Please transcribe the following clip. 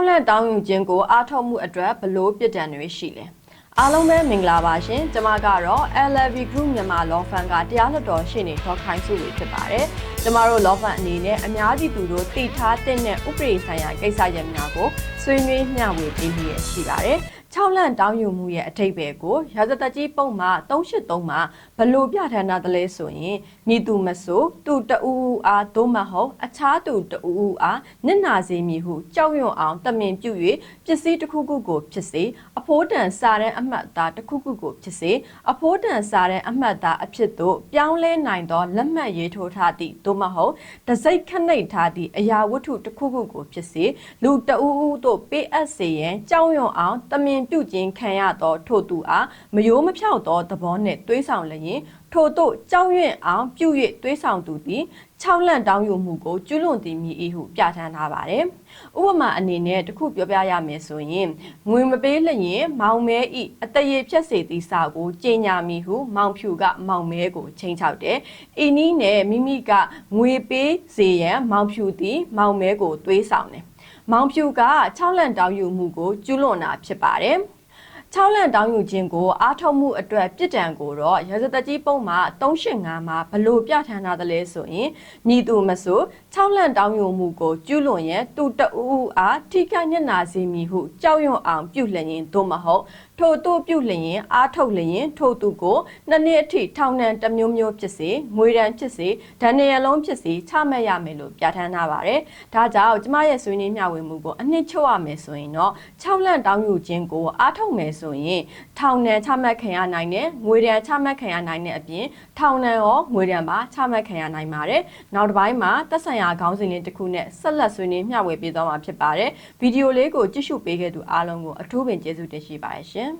6လတောင်းယူခြင်းကိုအားထုတ်မှုအတွက်ဘလို့ပြစ်ဒဏ်တွေရှိလဲအားလုံးပဲမင်္ဂလာပါရှင်ကျွန်မကတော့ LLB Group မြန်မာ Law Firm ကတရားလွှတ်တော်ရှေ့နေဒေါက်ခိုင်စုဝေဖြစ်ပါတယ်ကျွန်မတို့ Law Firm အနေနဲ့အများပြည်သူတို့တည်ထားတဲ့ဥပဒေဆိုင်ရာကိစ္စရပ်များကိုဆွေးနွေးမျှဝေပေးနေရရှိပါတယ် 6လန့်တောင်းယူမှုရဲ့အထိပ္ပယ်ကိုရာဇသက်ကြီးပုံမှာ383မှာဘလို့ပြဋ္ဌာန်းတာတလဲဆိုရင်မြည်သူမဆိုသူတအူးအားသို့မဟုတ်အခြားသူတအူးအားနစ်နာစေမည်ဟုကြောက်ရွံ့အောင်တမင်ပြု၍ပစ္စည်းတစ်ခုခုကိုဖြစ်စေအဖိုးတန်စာတန်းအမှတ်အသားတစ်ခုခုကိုဖြစ်စေအဖိုးတန်စာတန်းအမှတ်အသားအဖြစ်သို့ပြောင်းလဲနိုင်သောလက်မှတ်ရေးထိုးထားသည့်သို့မဟုတ်တစိုက်ခနှိပ်ထားသည့်အရာဝတ္ထုတစ်ခုခုကိုဖြစ်စေလူတအူးဦးသို့ပေးအပ်စေရန်ကြောက်ရွံ့အောင်တမင်ပြုခြင်းခံရသောထို့သူအားမယိုးမဖြောက်သောသဘောနှင့်တွေးဆောင်လျင်ထို့သို့ကြောက်ရွံ့အောင်ပြု၍တွေးဆောင်သူသည်6လန့်တောင်းယူမှုကိုကျူးလွန်သည်မည်၏ဟုပြဋ္ဌာန်းထားပါတယ်။ဥပမာအနေနဲ့တစ်ခုပြောပြရမယ်ဆိုရင်ငွေမပေးလျင်မောင်မဲဤအတရေဖြတ်စေသည့်စာကိုကြင်ညာမည်ဟုမောင်ဖြူကမောင်မဲကိုချိန်ချောက်တယ်။ဤနည်းနဲ့မိမိကငွေပေးစေရန်မောင်ဖြူသည်မောင်မဲကိုတွေးဆောင်တယ်။ မောင်ဖြူက6လန့်တောင်းယူမှုကိုကျူးလွန်တာဖြစ်ပါတယ်။ 6လန့်တောင်းယူခြင်းကိုအားထုတ်မှုအတွက်ပြစ်ဒဏ်ကိုတော့ရာဇသက်ကြီးပုံမှာ385မှာဘလို့ပြဋ္ဌာန်းထားသလဲဆိုရင်ညီသူမဆို6လန့်တောင်းယူမှုကိုကျူးလွန်ရင်သူတအူးအားထိခိုက်ညနာစေမည်ဟုကြောက်ရွံ့အောင်ပြုလျင်သို့မဟုတ်ထို့သူပြုလျင်အားထုတ်လျင်ထို့သူကိုနှစ်နှစ်အထိထောင်ဒဏ်တစ်မျိုးမျိုးဖြစ်စေငွေဒဏ်ဖြစ်စေဒဏ်ရလုံးဖြစ်စေချမှတ်ရမယ်လို့ပြဋ္ဌာန်းထားပါတယ်။ဒါကြောင့်ကျမရဲ့ဆွေးနွေးမျှဝေမှုကိုအနှစ်ချုပ်ရမယ်ဆိုရင်တော့6လန့်တောင်းယူခြင်းကိုအားထုတ်မယ်ဆိုရင်ထောင်ဒဏ်ချမှတ်ခံရနိုင်တယ်ငွေဒဏ်ချမှတ်ခံရနိုင်တဲ့အပြင်ထောင်ဒဏ်ရောငွေဒဏ်ပါချမှတ်ခံရနိုင်ပါတယ်။နောက်တစ်ပိုင်းမှာသက်ဆိုင်ရာခေါင်းစဉ်လေးတစ်ခုနဲ့ဆက်လက်ဆွေးနွေးမျှဝေပေးသွားမှာဖြစ်ပါတယ်။ဗီဒီယိုလေးကိုကြည့်ရှုပေးခဲ့သူအားလုံးကိုအထူးပင်ကျေးဇူးတင်ရှိပါတယ်ရှင်